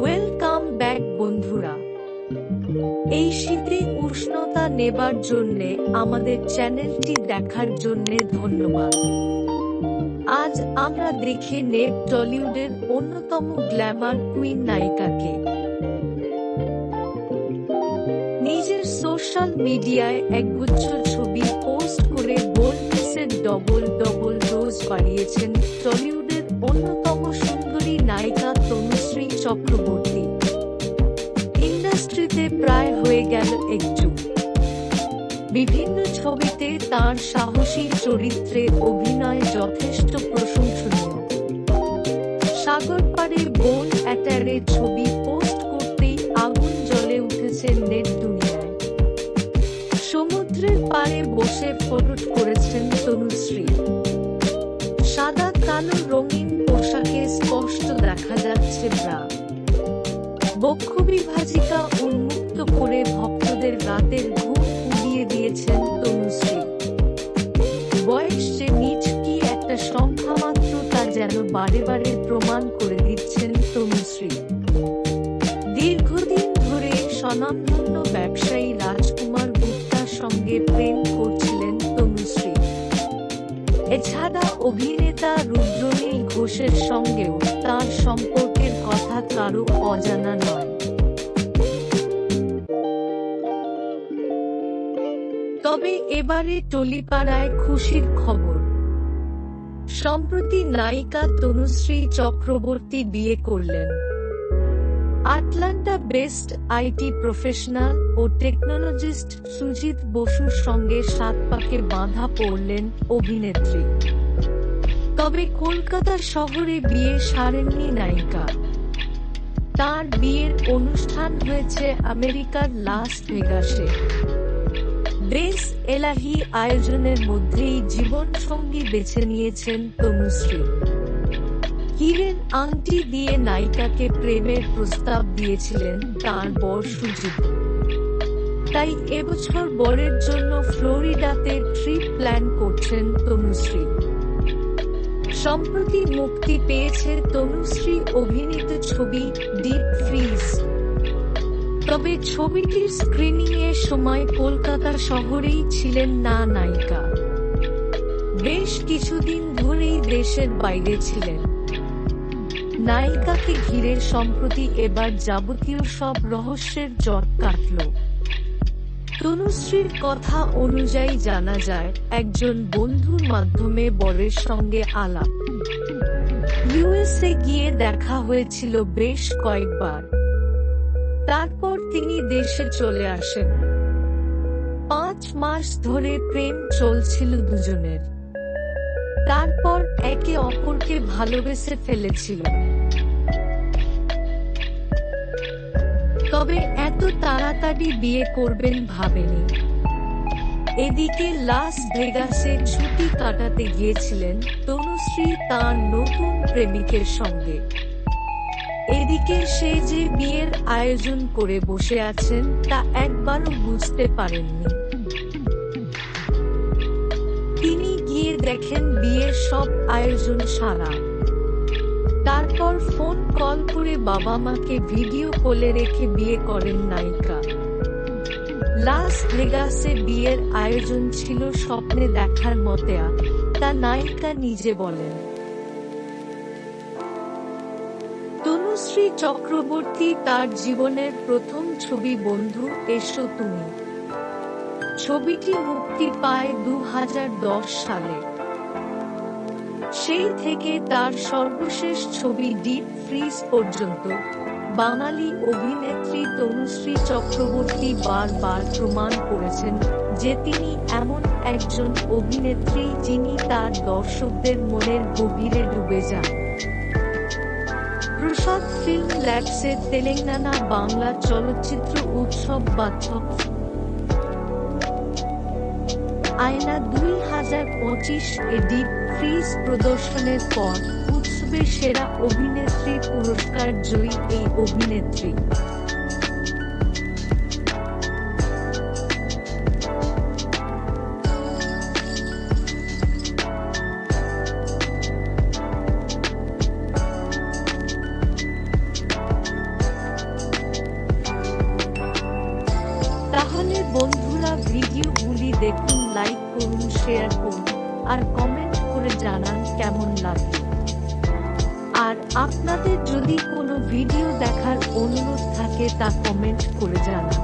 Welcome back বন্ধুরা। এই শীতে উষ্ণতা নেবার জন্যে আমাদের চ্যানেলটি দেখার জন্যে ধন্যবাদ। আজ আমরা দেখে নেব টলিউডের অন্যতম গ্ল্যামার কুইন নায়িকাকে। নিজের সোশ্যাল মিডিয়ায় একগুচ্ছ ছবি পোস্ট করে বোল্ডসের ডবল ডবল ডোজ বাড়িয়েছেন টলিউডের বিভিন্ন ছবিতে তার সাহসী চরিত্রে অভিনয় যথেষ্ট প্রশংসনীয়। সাগর পাড়ে বোন অ্যাটারে ছবি পোস্ট করতেই আগুন জ্বলে উঠেছে নেট দুনিয়ায়। সমুদ্রের পাড়ে বসে ফটো করেছেন তনুশ্রী। সাদা, কালো, রঙিন পোশাকে স্পষ্ট দেখা যাচ্ছে ব্রা বক্ষ বিভাজিকা উন্মুক্ত করে ভক্তদের রাতের যেন বারে বারে প্রমাণ করে দিচ্ছেন তনুশ্রী দীর্ঘদিন ধরে স্বনামধন্য ব্যবসায়ী রাজকুমার গুপ্তার সঙ্গে প্রেম করছিলেন তনুশ্রী এছাড়া অভিনেতা রুদ্রনীল ঘোষের সঙ্গেও তার সম্পর্কের কথা কারও অজানা নয়। তবে এবারে টলিপাড়ায় খুশির খবর। সম্প্রতি নায়িকা তনুশ্রী চক্রবর্তী বিয়ে করলেন। আটলান্টা বেস্ট আইটি প্রফেশনাল ও টেকনোলজিস্ট সুজিত বসুর সঙ্গে সাত পাকে বাঁধা পড়লেন অভিনেত্রী। তবে কলকাতা শহরে বিয়ে সারেননি নায়িকা। তার বিয়ের অনুষ্ঠান হয়েছে আমেরিকার লাস ভেগাসে। বেস এলাহি, আয়োজনের মধ্যেই জীবন সঙ্গী বেছে নিয়েছেন তনুশ্রী হীরের আংটি দিয়ে নায়িকাকে প্রেমের প্রস্তাব দিয়েছিলেন তার বর সুজিত। তাই এবছর বরের জন্য ফ্লোরিডাতে ট্রিপ প্ল্যান করছেন তনুশ্রী সম্প্রতি মুক্তি পেয়েছে তনুশ্রী অভিনীত ছবি ডিপ ফ্রিজ। তবে ছবিটির স্ক্রিনিং এর সময় কলকাতা শহরেই ছিলেন না নায়িকা। বেশ কিছুদিন ধরেই দেশের বাইরে ছিলেন। নায়িকাকে ঘিরে সম্প্রতি এবার যাবতীয় সব রহস্যের জট কাটল। তনুশ্রীর কথা অনুযায়ী জানা যায়, একজন বন্ধুর মাধ্যমে বরের সঙ্গে আলাপ। ইউএসএ গিয়ে দেখা হয়েছিল বেশ কয়েকবার। তারপর তিনি দেশে চলে আসেন। পাঁচ মাস ধরে প্রেম চলছিল দুজনের। তারপর একে অপরকে ভালোবেসে ফেলেছিল। তবে এত তাড়াতাড়ি বিয়ে করবেন ভাবেনি। এদিকে লাস ভেগাসে ছুটি কাটাতে গিয়েছিলেন তনুশ্রী তার নতুন প্রেমিকের সঙ্গে। এদিকে সে যে বিয়ের আয়োজন করে বসে আছেন তা একবারও বুঝতে পারেননি। তিনি গিয়ে দেখেন বিয়ের সব আয়োজন সারা। তারপর ফোন কল করে বাবা মাকে ভিডিও কলে রেখে বিয়ে করেন নায়িকা। লাস ভেগাসে বিয়ের আয়োজন ছিল স্বপ্নে দেখার মতে, তা নায়িকা নিজে বলেন। তনুশ্রী চক্রবর্তী তার জীবনের প্রথম ছবি বন্ধু, এসো তুমি। ছবিটি মুক্তি পায় দু হাজার দশ সালে। সেই থেকে তার সর্বশেষ ছবি ডিপ ফ্রিজ পর্যন্ত বাঙালি অভিনেত্রী তনুশ্রী চক্রবর্তী বারবার প্রমাণ করেছেন যে তিনি এমন একজন অভিনেত্রী যিনি তার দর্শকদের মনের গভীরে ডুবে যান। প্রসাদ ফিল্ম ল্যাবসের তেলেঙ্গানা বাংলা চলচ্চিত্র উৎসব বাচ্চক আয়না দুই হাজার পঁচিশ এডি ফ্রিজ প্রদর্শনের পর উৎসবের সেরা অভিনেত্রী পুরস্কার জয়ী এই অভিনেত্রী। তাহলে বন্ধু ভিডিওগুলি দেখুন লাইক করুন শেয়ার করুন, আর কমেন্ট করে জানান কেমন লাগে। আর আপনাদের যদি কোনো ভিডিও দেখার অনুরোধ থাকে তা কমেন্ট করে জানান।